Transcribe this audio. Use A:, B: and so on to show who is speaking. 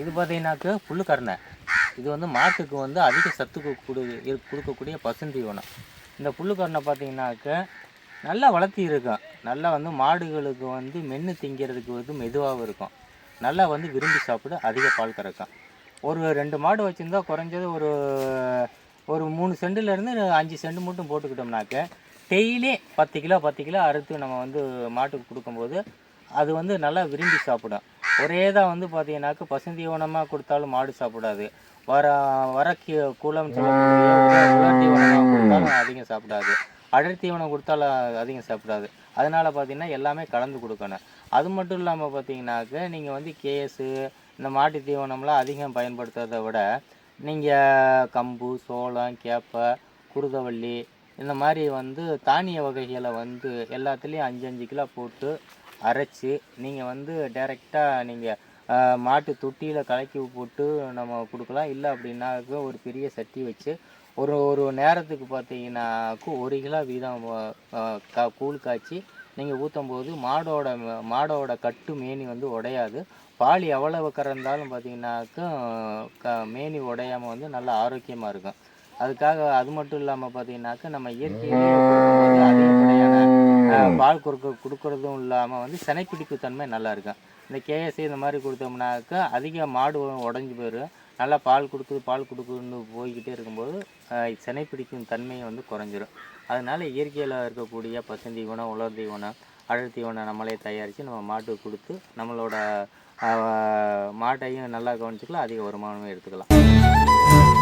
A: இது பார்த்தீங்கன்னாக்க புல்லுக்கரணை இது வந்து மாட்டுக்கு வந்து அதிக சத்து கொடு கொடுக்கக்கூடிய கொடுக்கக்கூடிய பசுந்தீவனம் இந்த புல்லுக்கரணை பார்த்தீங்கன்னாக்க நல்லா வளர்த்தி இருக்கும். நல்லா வந்து மாடுகளுக்கு வந்து மென்று திங்கிறதுக்கு வந்து மெதுவாகவும் இருக்கும். நல்லா வந்து விரும்பி சாப்பிட அதிக பால் கறக்கும். ஒரு ரெண்டு மாடு வச்சுருந்தா குறைஞ்சது ஒரு ஒரு மூணு சென்டுலேருந்து அஞ்சு சென்ட் மட்டும் போட்டுக்கிட்டோம்னாக்க டெய்லி பத்து கிலோ பத்து கிலோ அறுத்து நம்ம வந்து மாட்டுக்கு கொடுக்கும்போது அது வந்து நல்லா விரும்பி சாப்பிடும். ஒரே தான் வந்து பார்த்தீங்கன்னாக்க பசுந்தீவனமாக கொடுத்தாலும் மாடு சாப்பிடாது. வர வர கூலம் குளம் தீவனமாக கொடுத்தாலும் அதிகம் சாப்பிடாது. அடர் தீவனம் கொடுத்தாலும் அதிகம் சாப்பிடாது. அதனால் பார்த்தீங்கன்னா எல்லாமே கலந்து கொடுக்கணும். அது மட்டும் இல்லாமல் பார்த்தீங்கன்னாக்க நீங்கள் வந்து கேஸு இந்த மாட்டு தீவனம்லாம் அதிகம் பயன்படுத்துறதை விட நீங்கள் கம்பு சோளம் கேப்பை குருதவள்ளி இந்த மாதிரி வந்து தானிய வகைகளை வந்து எல்லாத்துலேயும் அஞ்சு அஞ்சு கிலோ போட்டு அரைச்சி நீங்கள் வந்து டைரெக்டாக நீங்கள் மாட்டு தொட்டியில் கலக்கி போட்டு நம்ம கொடுக்கலாம். இல்லை அப்படின்னாக்க ஒரு பெரிய சட்டி வச்சு ஒரு ஒரு நேரத்துக்கு பார்த்தீங்கன்னாக்கு ஒரு கிலோ வீதம் கா கூழ் காய்ச்சி நீங்கள் ஊற்றும் போது மாடோட மாடோட கட்டு மேனி வந்து உடையாது. பால் எவ்வளவு கறந்தாலும் பார்த்தீங்கன்னாக்கும் க மேனி உடையாமல் வந்து நல்லா ஆரோக்கியமாக இருக்கும். அதுக்காக அது மட்டும் இல்லாமல் பார்த்தீங்கன்னாக்கா நம்ம இயற்கையிலேயே அதிகப்படியான பால் கொடுக்க கொடுக்கறதும் இல்லாமல் வந்து சினைப்பிடிப்பு தன்மை நல்லா இருக்கும் இந்த கேஎஸ்சி இந்த மாதிரி கொடுத்தோம்னாக்கா அதிக மாடு உடஞ்சி போயிடும் நல்லா பால் கொடுக்குது பால் கொடுக்குதுன்னு போய்கிட்டே இருக்கும்போது அஹ், சினைப்பிடிக்கும் தன்மையை வந்து குறைஞ்சிரும். அதனால இயற்கையில் இருக்கக்கூடிய பசுந்தீவனம் உலர் தீவனம் அடர் தீவனம் நம்மளே தயாரித்து நம்ம மாட்டுக்கு கொடுத்து நம்மளோட மாட்டையும் நல்லா கவனிச்சுக்கலாம் அதிக வருமானமும் எடுத்துக்கலாம்.